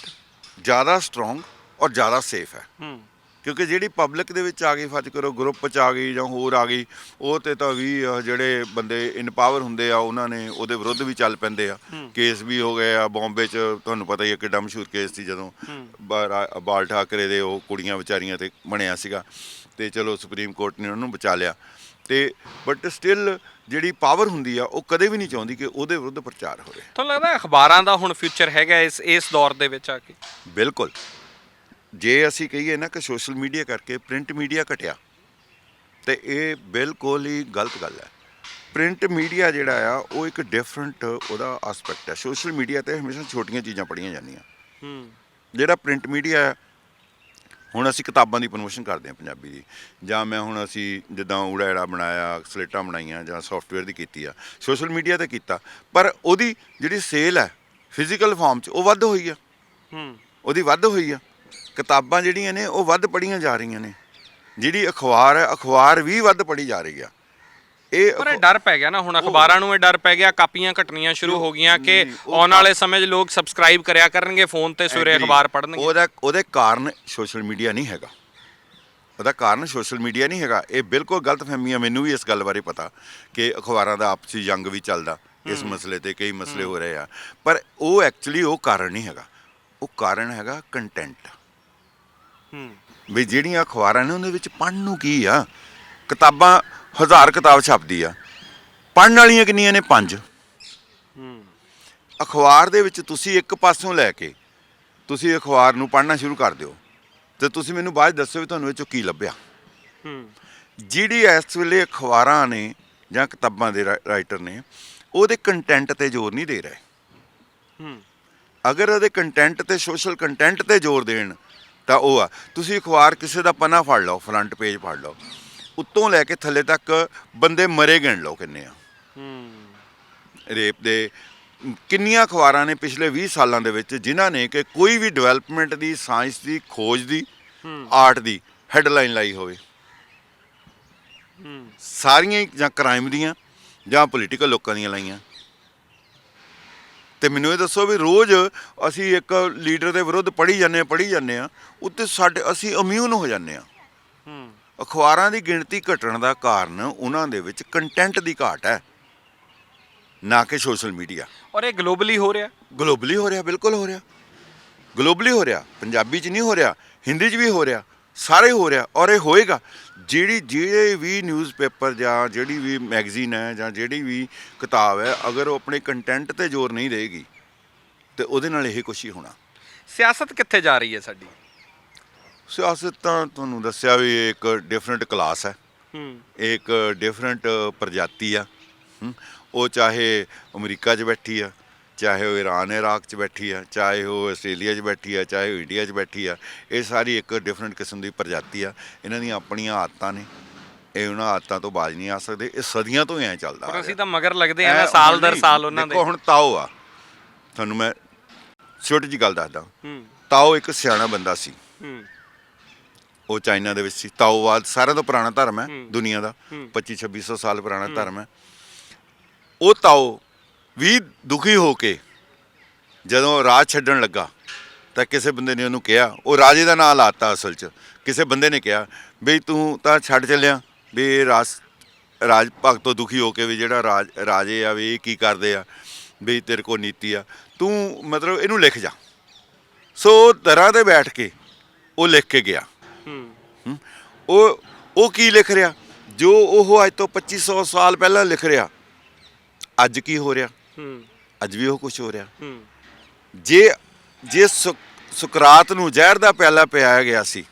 ਜ਼ਿਆਦਾ ਸਟਰੋਂਗ ਔਰ ਜ਼ਿਆਦਾ ਸੇਫ ਹੈ। ਹੂੰ। ਕਿਉਂਕਿ ਜਿਹੜੀ ਪਬਲਿਕ ਦੇ ਵਿੱਚ ਆ ਗਈ ਫਰਜ਼ ਕਰੋ ਗਰੁੱਪ 'ਚ ਆ ਗਈ ਜਾਂ ਹੋਰ ਆ ਗਈ ਉਹ ਤੇ ਤਾਂ ਵੀ ਜਿਹੜੇ ਬੰਦੇ ਇਨ ਪਾਵਰ ਹੁੰਦੇ ਆ ਉਹਨਾਂ ਨੇ ਉਹਦੇ ਵਿਰੁੱਧ ਵੀ ਚੱਲ ਪੈਂਦੇ ਆ। ਕੇਸ ਵੀ ਹੋ ਗਏ ਆ ਬੰਬੇ 'ਚ ਤੁਹਾਨੂੰ ਪਤਾ ਹੀ ਹੈ ਕਿੱਡਾ ਮਸ਼ਹੂਰ ਕੇਸ ਸੀ ਜਦੋਂ ਬਾਲ ਠਾਕਰੇ ਦੇ ਉਹ ਕੁੜੀਆਂ ਵਿਚਾਰੀਆਂ ਤੇ ਬਣਿਆ ਸੀਗਾ। ਤੇ ਚਲੋ ਸੁਪਰੀਮ ਕੋਰਟ ਨੇ ਉਹਨੂੰ ਬਚਾ ਲਿਆ। ਤੇ ਬਟ ਸਟਿਲ ਜਿਹੜੀ ਪਾਵਰ ਹੁੰਦੀ ਆ ਉਹ ਕਦੇ ਵੀ ਨਹੀਂ ਚਾਹੁੰਦੀ ਕਿ ਉਹਦੇ ਵਿਰੁੱਧ ਪ੍ਰਚਾਰ ਹੋਵੇ। ਤੁਹਾਨੂੰ ਲੱਗਦਾ ਅਖਬਾਰਾਂ ਦਾ ਹੁਣ ਫਿਊਚਰ ਹੈਗਾ ਇਸ ਇਸ ਦੌਰ ਦੇ ਵਿੱਚ ਆ ਕੇ? ਬਿਲਕੁਲ। ਜੇ ਅਸੀਂ ਕਹੀਏ ਨਾ ਕਿ ਸੋਸ਼ਲ ਮੀਡੀਆ ਕਰਕੇ ਪ੍ਰਿੰਟ ਮੀਡੀਆ ਘਟਿਆ ਤੇ ਇਹ ਬਿਲਕੁਲ ਹੀ ਗਲਤ ਗੱਲ ਹੈ। ਪ੍ਰਿੰਟ ਮੀਡੀਆ ਜਿਹੜਾ ਆ ਉਹ ਇੱਕ ਡਿਫਰੈਂਟ ਉਹਦਾ ਐਸਪੈਕਟ ਹੈ। ਸੋਸ਼ਲ ਮੀਡੀਆ ਤੇ ਹਮੇਸ਼ਾ ਛੋਟੀਆਂ ਚੀਜ਼ਾਂ ਪੜੀਆਂ ਜਾਂਦੀਆਂ। ਹੂੰ। ਜਿਹੜਾ ਪ੍ਰਿੰਟ ਮੀਡੀਆ ਹੈ ਹੁਣ ਅਸੀਂ ਕਿਤਾਬਾਂ ਦੀ ਪ੍ਰੋਮੋਸ਼ਨ ਕਰਦੇ ਹਾਂ ਪੰਜਾਬੀ ਦੀ। ਜਾਂ ਮੈਂ ਹੁਣ ਅਸੀਂ ਜਿੱਦਾਂ ਊੜਾ ਐੜਾ ਬਣਾਇਆ ਸਲੇਟਾਂ ਬਣਾਈਆਂ ਜਾਂ ਸੌਫਟਵੇਅਰ ਦੀ ਕੀਤੀ ਆ ਸੋਸ਼ਲ ਮੀਡੀਆ ਤੇ ਕੀਤਾ। ਪਰ ਉਹਦੀ ਜਿਹੜੀ ਸੇਲ ਹੈ ਫਿਜ਼ੀਕਲ ਫਾਰਮ 'ਚ ਉਹ ਵੱਧ ਹੋਈ ਆ। ਹੂੰ। ਉਹਦੀ ਵੱਧ ਹੋਈ ਆ। ਕਿਤਾਬਾਂ ਜਿਹੜੀਆਂ ਨੇ ਉਹ ਵੱਧ ਪੜੀਆਂ ਜਾ ਰਹੀਆਂ ਨੇ। ਜਿਹੜੀ ਅਖਬਾਰ ਹੈ ਅਖਬਾਰ ਵੀ ਵੱਧ ਪੜੀ ਜਾ ਰਹੀ ਆ। ਇਹ ਪਰ ਇਹ ਡਰ ਪੈ ਗਿਆ ਨਾ ਹੁਣ ਅਖਬਾਰਾਂ ਨੂੰ ਇਹ ਡਰ ਪੈ ਗਿਆ ਕਾਪੀਆਂ ਘਟਣੀਆਂ ਸ਼ੁਰੂ ਹੋ ਗਈਆਂ ਕਿ ਆਉਣ ਵਾਲੇ ਸਮੇਂ 'ਚ ਲੋਕ ਸਬਸਕ੍ਰਾਈਬ ਕਰਿਆ ਕਰਨਗੇ ਫੋਨ ਤੇ ਸਵੇਰੇ. ਅਖਬਾਰ ਪੜ੍ਹਨਗੇ। ਉਹਦਾ ਉਹਦੇ ਕਾਰਨ ਸੋਸ਼ਲ ਮੀਡੀਆ ਨਹੀਂ ਹੈਗਾ। ਉਹਦਾ ਕਾਰਨ ਸੋਸ਼ਲ ਮੀਡੀਆ ਨਹੀਂ ਹੈਗਾ। ਇਹ ਬਿਲਕੁਲ ਗਲਤ ਫਹਿਮੀਆਂ ਮੈਨੂੰ ਵੀ ਇਸ ਗੱਲ ਬਾਰੇ ਪਤਾ ਕਿ ਅਖਬਾਰਾਂ ਦਾ ਆਪਸੀ ਜੰਗ ਵੀ ਚੱਲਦਾ ਇਸ ਮਸਲੇ ਤੇ ਕਈ ਮਸਲੇ ਹੋ। ਰਹੇ ਆ। ਪਰ ਉਹ ਐਕਚੁਅਲੀ ਉਹ ਕਾਰਨ ਨਹੀਂ ਹੈਗਾ। ਉਹ ਕਾਰਨ ਹੈਗਾ ਕੰਟੈਂਟ ਹੂੰ। ਵੀ ਜਿਹੜੀਆਂ ਅਖਬਾਰਾਂ ਨੇ ਉਹਦੇ ਵਿੱਚ ਪੜ੍ਹਨ ਨੂੰ ਕੀ ਆ? ਕਿਤਾਬਾਂ ਹਜ਼ਾਰ ਕਿਤਾਬ ਛਪਦੀ ਆ। ਪੜ੍ਹਨ ਵਾਲੀਆਂ ਕਿੰਨੀਆਂ ਨੇ? ਪੰਜ। ਹੂੰ। ਅਖਬਾਰ ਦੇ ਵਿੱਚ ਤੁਸੀਂ ਇੱਕ ਪਾਸੋਂ ਲੈ ਕੇ ਤੁਸੀਂ ਅਖਬਾਰ ਨੂੰ ਪੜ੍ਹਨਾ ਸ਼ੁਰੂ ਕਰ ਦਿਓ। ਤੇ ਤੁਸੀਂ ਮੈਨੂੰ ਬਾਅਦ ਦੱਸੋ ਵੀ ਤੁਹਾਨੂੰ ਇਹ ਚੋਂ ਕੀ ਲੱਭਿਆ। ਹੂੰ। ਜਿਹੜੀ ਇਸ ਵੇਲੇ ਅਖਬਾਰਾਂ ਨੇ ਜਾਂ ਕਿਤਾਬਾਂ ਦੇ ਰਾਈਟਰ ਨੇ ਉਹਦੇ ਕੰਟੈਂਟ ਤੇ ਜ਼ੋਰ ਨਹੀਂ ਦੇ ਰਹੇ। ਹੂੰ। ਅਗਰ ਉਹਦੇ ਕੰਟੈਂਟ ਤੇ ਸੋਸ਼ਲ ਕੰਟੈਂਟ ਤੇ ਜ਼ੋਰ ਦੇਣ ਤਾਂ ਉਹ ਆ। ਤੁਸੀਂ ਅਖਬਾਰ ਕਿਸੇ ਦਾ ਪੰਨਾ ਫੜ ਲਓ ਫਰੰਟ ਪੇਜ ਫੜ ਲਓ। ਉੱਤੋਂ ਲੈ ਕੇ ਥੱਲੇ ਤੱਕ ਬੰਦੇ ਮਰੇ ਗਿਣ ਲਓ ਕਿੰਨੇ ਆ। ਰੇਪ ਦੇ ਕਿੰਨੀਆਂ ਅਖਬਾਰਾਂ ਨੇ ਪਿਛਲੇ 20 ਸਾਲਾਂ ਦੇ ਵਿੱਚ ਜਿਨ੍ਹਾਂ ਨੇ ਕਿ ਕੋਈ ਵੀ ਡਿਵੈਲਪਮੈਂਟ ਦੀ ਸਾਇੰਸ ਦੀ ਖੋਜ ਦੀ ਆਰਟ ਦੀ ਹੈਡਲਾਈਨ ਲਾਈ ਹੋਵੇ। ਸਾਰੀਆਂ ਜਾਂ ਕ੍ਰਾਈਮ ਦੀਆਂ ਜਾਂ ਪੋਲੀਟੀਕਲ ਲੋਕਾਂ ਦੀਆਂ ਲਾਈਆਂ। ਤੇ ਮੈਨੂੰ ਇਹ ਦੱਸੋ ਵੀ ਰੋਜ਼ ਅਸੀਂ ਇੱਕ ਲੀਡਰ ਦੇ ਵਿਰੁੱਧ ਪੜ੍ਹੀ ਜਾਂਦੇ ਆ ਪੜ੍ਹੀ ਜਾਂਦੇ ਆ ਉੱਤੇ ਸਾਡੇ ਅਸੀਂ ਇਮਿਊਨ ਹੋ ਜਾਂਦੇ ਆ ਅਖਬਾਰਾਂ ਦੀ ਗਿਣਤੀ ਘਟਣ ਦਾ ਕਾਰਨ ਉਹਨਾਂ ਦੇ ਵਿੱਚ ਕੰਟੈਂਟ ਦੀ ਘਾਟ ਹੈ ਨਾ ਕਿ ਸੋਸ਼ਲ ਮੀਡੀਆ ਔਰ ਇਹ ਗਲੋਬਲੀ ਹੋ ਰਿਹਾ? ਗਲੋਬਲੀ ਹੋ ਰਿਹਾ ਬਿਲਕੁਲ ਹੋ ਰਿਹਾ। ਗਲੋਬਲੀ ਹੋ ਰਿਹਾ ਪੰਜਾਬੀ 'ਚ ਨਹੀਂ ਹੋ ਰਿਹਾ ਹਿੰਦੀ 'ਚ ਵੀ ਹੋ ਰਿਹਾ ਸਾਰੇ ਹੋ ਰਿਹਾ ਔਰ ਇਹ ਹੋਏਗਾ। ਜਿਹੜੀ ਜਿਹੜੇ ਵੀ ਨਿਊਜ਼ਪੇਪਰ ਜਾਂ ਜਿਹੜੀ ਵੀ ਮੈਗਜ਼ੀਨ ਹੈ ਜਾਂ ਜਿਹੜੀ ਵੀ ਕਿਤਾਬ ਹੈ ਅਗਰ ਉਹ ਆਪਣੇ ਕੰਟੈਂਟ ਤੇ ਜ਼ੋਰ ਨਹੀਂ ਦੇਗੀ ਤੇ ਉਹਦੇ ਨਾਲ ਇਹ ਕੁਛ ਹੀ ਹੋਣਾ। ਸਿਆਸਤ ਕਿੱਥੇ ਜਾ ਰਹੀ ਹੈ ਸਾਡੀ? ਸਿਆਸਤ ਤਾਂ ਤੁਹਾਨੂੰ ਦੱਸਿਆ ਵੀ ਇਹ ਇੱਕ ਡਿਫਰੈਂਟ ਕਲਾਸ ਹੈ। ਹੂੰ। ਇਹ ਇੱਕ ਡਿਫਰੈਂਟ ਪ੍ਰਜਾਤੀ ਆ। ਉਹ ਚਾਹੇ ਅਮਰੀਕਾ 'ਚ ਬੈਠੀ ਆ ਚਾਹੇ ਉਹ ਈਰਾਨ ਇਰਾਕ 'ਚ ਬੈਠੀ ਆ ਚਾਹੇ ਉਹ ਆਸਟ੍ਰੇਲੀਆ 'ਚ ਬੈਠੀ ਆ ਚਾਹੇ ਉਹ ਇੰਡੀਆ 'ਚ ਬੈਠੀ ਆ ਇਹ ਸਾਰੀ ਇੱਕ ਡਿਫਰੈਂਟ ਕਿਸਮ ਦੀ ਪ੍ਰਜਾਤੀ ਆ। ਇਹਨਾਂ ਦੀਆਂ ਆਪਣੀਆਂ ਆਦਤਾਂ ਨੇ। ਇਹ ਉਹਨਾਂ ਆਦਤਾਂ ਤੋਂ ਬਾਜ ਨਹੀਂ ਆ ਸਕਦੇ। ਇਹ ਸਦੀਆਂ ਤੋਂ ਐਂ ਚੱਲਦਾ ਆ ਪਰ ਅਸੀਂ ਰਿਹਾ। ਤਾਂ ਮਗਰ ਲੱਗਦੇ ਆ ਨਾ ਸਾਲ ਹੁਣ ਦਰ ਨਹੀਂ, ਸਾਲ ਉਹਨਾਂ ਦੇ। ਦੇਖੋ ਹੁਣ ਤਾਓ ਆ। ਤੁਹਾਨੂੰ ਮੈਂ ਛੋਟੀ ਜੀ ਗੱਲ ਦੱਸਦਾ। ਹੂੰ। ਤਾਓ ਇੱਕ ਸਿਆਣਾ ਬੰਦਾ ਸੀ। ਹੂੰ। ਉਹ ਚਾਈਨਾ ਦੇ ਵਿੱਚ ਸੀ। ਤਾਓਵਾਦ ਸਾਰਿਆਂ ਤੋਂ ਪੁਰਾਣਾ ਧਰਮ ਹੈ। ਦੁਨੀਆ ਦਾ। ਹੂੰ। 25 2600 ਸਾਲ ਪੁਰਾਣਾ ਧਰਮ ਹੈ। ਉਹ ਤਾਓ ਵੀ ਦੁਖੀ ਹੋ ਕੇ ਜਦੋਂ ਰਾਜ ਛੱਡਣ ਲੱਗਾ ਤਾਂ ਕਿਸੇ ਬੰਦੇ ਨੇ ਉਹਨੂੰ ਕਿਹਾ ਉਹ ਰਾਜੇ ਦਾ ਨਾਂ ਲਾਤਾ ਅਸਲ 'ਚ। ਕਿਸੇ ਬੰਦੇ ਨੇ ਕਿਹਾ ਵੀ ਤੂੰ ਤਾਂ ਛੱਡ ਚੱਲਿਆ। ਵੀ ਰਾਜ ਰਾਜ ਭਗਤ ਤੋਂ ਦੁਖੀ ਹੋ ਕੇ ਵੀ ਜਿਹੜਾ ਰਾਜ ਰਾਜੇ ਆ ਵੀ ਇਹ ਕੀ ਕਰਦੇ ਆ? ਵੀ ਤੇਰੇ ਕੋਲ ਨੀਤੀ ਆ। ਤੂੰ ਮਤਲਬ ਇਹਨੂੰ ਲਿਖ ਜਾ। ਸੋ ਦਰਾਂ ਤੇ ਬੈਠ ਕੇ ਉਹ ਲਿਖ ਕੇ ਗਿਆ। ਹੂੰ? ਉਹ ਉਹ ਕੀ ਲਿਖ ਰਿਹਾ? ਜੋ ਉਹ ਅੱਜ ਤੋਂ 2500 ਸਾਲ ਪਹਿਲਾਂ ਲਿਖ ਰਿਹਾ ਅੱਜ ਕੀ ਹੋ ਰਿਹਾ? ਹੂੰ। ਅੱਜ ਵੀ ਉਹ ਕੁਝ ਹੋ ਰਿਹਾ। ਹੂੰ। ਜੇ ਜੇ ਸੁਕਰਾਤ ਨੂੰ ਜ਼ਹਿਰ ਦਾ ਪਿਆਲਾ ਪਿਆਇਆ ਗਿਆ ਸੀ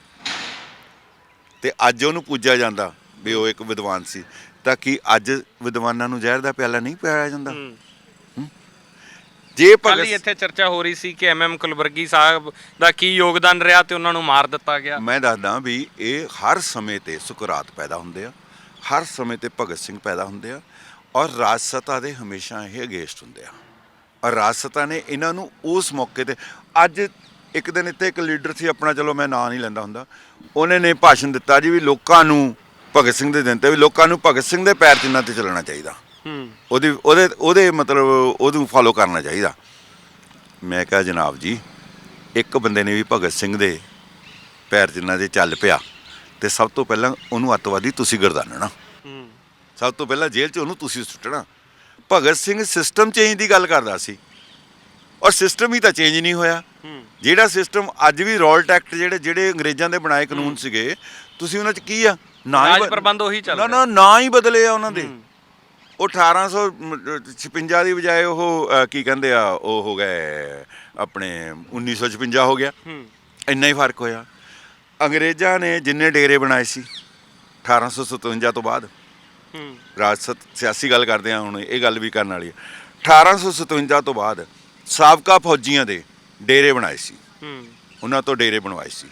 ਤੇ ਅੱਜ ਉਹਨੂੰ ਪੂਜਿਆ ਜਾਂਦਾ ਵੀ ਉਹ ਇੱਕ ਵਿਦਵਾਨ ਸੀ ਤਾਂ ਕੀ ਅੱਜ ਵਿਦਵਾਨਾਂ ਨੂੰ ਜ਼ਹਿਰ ਦਾ ਪਿਆਲਾ ਨਹੀਂ ਪਿਆਇਆ ਜਾਂਦਾ? ਹੂੰ। ਜੇ ਕੱਲ ਹੀ ਭਗਤ ਇੱਥੇ ਚਰਚਾ ਹੋ ਰਹੀ ਸੀ ਕਿ ਐਮਐਮ ਕੁਲਵਰਗੀ ਸਾਹਿਬ ਦਾ ਕੀ ਯੋਗਦਾਨ ਰਿਹਾ ਤੇ ਉਹਨਾਂ ਨੂੰ ਮਾਰ ਦਿੱਤਾ ਗਿਆ। ਮੈਂ ਦੱਸਦਾ ਵੀ ਇਹ ਹਰ ਸਮੇਂ ਤੇ ਸੁਕਰਾਤ ਪੈਦਾ ਹੁੰਦੇ ਆ ਹਰ ਸਮੇਂ ਤੇ ਭਗਤ ਸਿੰਘ ਪੈਦਾ ਹੁੰਦੇ ਆ ਔਰ ਰਾਜਸਤਾ ਦੇ ਹਮੇਸ਼ਾ ਇਹ ਅਗੇਂਸਟ ਹੁੰਦੇ ਆ। ਔਰ ਰਾਜਸਤਾ ਨੇ ਇਹਨਾਂ ਨੂੰ ਉਸ ਮੌਕੇ ਤੇ ਅੱਜ ਇੱਕ ਦਿਨ ਇੱਥੇ ਇੱਕ ਲੀਡਰ ਸੀ ਆਪਣਾ ਚਲੋ ਮੈਂ ਨਾਂ ਨਹੀਂ ਲੈਂਦਾ ਹੁੰਦਾ ਉਹਨੇ ਨੇ ਭਾਸ਼ਣ ਦਿੱਤਾ ਜੀ ਵੀ ਲੋਕਾਂ ਨੂੰ ਭਗਤ ਸਿੰਘ ਦੇ ਦਿਨ ਤੇ ਵੀ ਲੋਕਾਂ ਨੂੰ ਭਗਤ ਸਿੰਘ ਦੇ ਪੈਰ ਚਿੰਨ੍ਹਾਂ ਤੇ ਚੱਲਣਾ ਚਾਹੀਦਾ। ਉਹਦੀ ਉਹਦੇ ਉਹਦੇ ਮਤਲਬ ਉਹਨੂੰ ਫਾਲੋ ਕਰਨਾ ਚਾਹੀਦਾ। ਮੈਂ ਕਿਹਾ ਜਨਾਬ ਜੀ ਇੱਕ ਬੰਦੇ ਨੇ ਵੀ ਭਗਤ ਸਿੰਘ ਦੇ ਪੈਰ ਜਿੰਨਾ ਦੇ ਚੱਲ ਪਿਆ ਤੇ ਸਭ ਤੋਂ ਪਹਿਲਾਂ ਉਹਨੂੰ ਅੱਤਵਾਦੀ ਤੁਸੀਂ ਗਰਦਾਨਣਾ। ਹੂੰ। ਸਭ ਤੋਂ ਪਹਿਲਾਂ ਜੇਲ੍ਹ 'ਚ ਉਹਨੂੰ ਤੁਸੀਂ ਸੁੱਟਣਾ। ਭਗਤ ਸਿੰਘ ਸਿਸਟਮ ਚੇਂਜ ਦੀ ਗੱਲ ਕਰਦਾ ਸੀ। ਔਰ ਸਿਸਟਮ ਹੀ ਤਾਂ ਚੇਂਜ ਨਹੀਂ ਹੋਇਆ। ਹੂੰ। ਜਿਹੜਾ ਸਿਸਟਮ ਅੱਜ ਵੀ ਰੋਲਟ ਐਕਟ ਜਿਹੜੇ ਜਿਹੜੇ ਅੰਗਰੇਜ਼ਾਂ ਦੇ ਬਣਾਏ ਕਾਨੂੰਨ ਸੀਗੇ ਤੁਸੀਂ ਉਹਨਾਂ 'ਚ ਕੀ ਆ? ਨਾ ਹੀ ਪ੍ਰਬੰਧ ਉਹੀ ਚੱਲ ਨਾ ਨਾ ਨਾ ਹੀ ਬਦਲੇ ਆ ਉਹਨਾਂ ਦੇ। ਉਹ 1856 ਦੀ ਬਜਾਏ ਉਹ ਅ, ਕੀ ਕਹਿੰਦੇ ਆ ਉਹ ਹੋ ਗਏ ਆਪਣੇ 1956 ਹੋ ਗਿਆ। ਹੂੰ। ਇੰਨਾ ਹੀ ਫ਼ਰਕ ਹੋਇਆ। ਅੰਗਰੇਜ਼ਾਂ ਨੇ ਜਿੰਨੇ ਡੇਰੇ ਬਣਾਏ ਸੀ 1857 ਤੋਂ ਬਾਅਦ। ਹੂੰ। ਰਾਜਸਤ ਸਿਆਸੀ ਗੱਲ ਕਰਦੇ ਆ ਹੁਣ ਇਹ ਗੱਲ ਵੀ ਕਰਨ ਵਾਲੀ ਹੈ 1857 ਤੋਂ ਬਾਅਦ ਸਾਬਕਾ ਫੌਜੀਆਂ ਦੇ ਡੇਰੇ ਬਣਾਏ ਸੀ। ਹੂੰ। ਉਹਨਾਂ ਤੋਂ ਡੇਰੇ ਬਣਵਾਏ ਸੀ।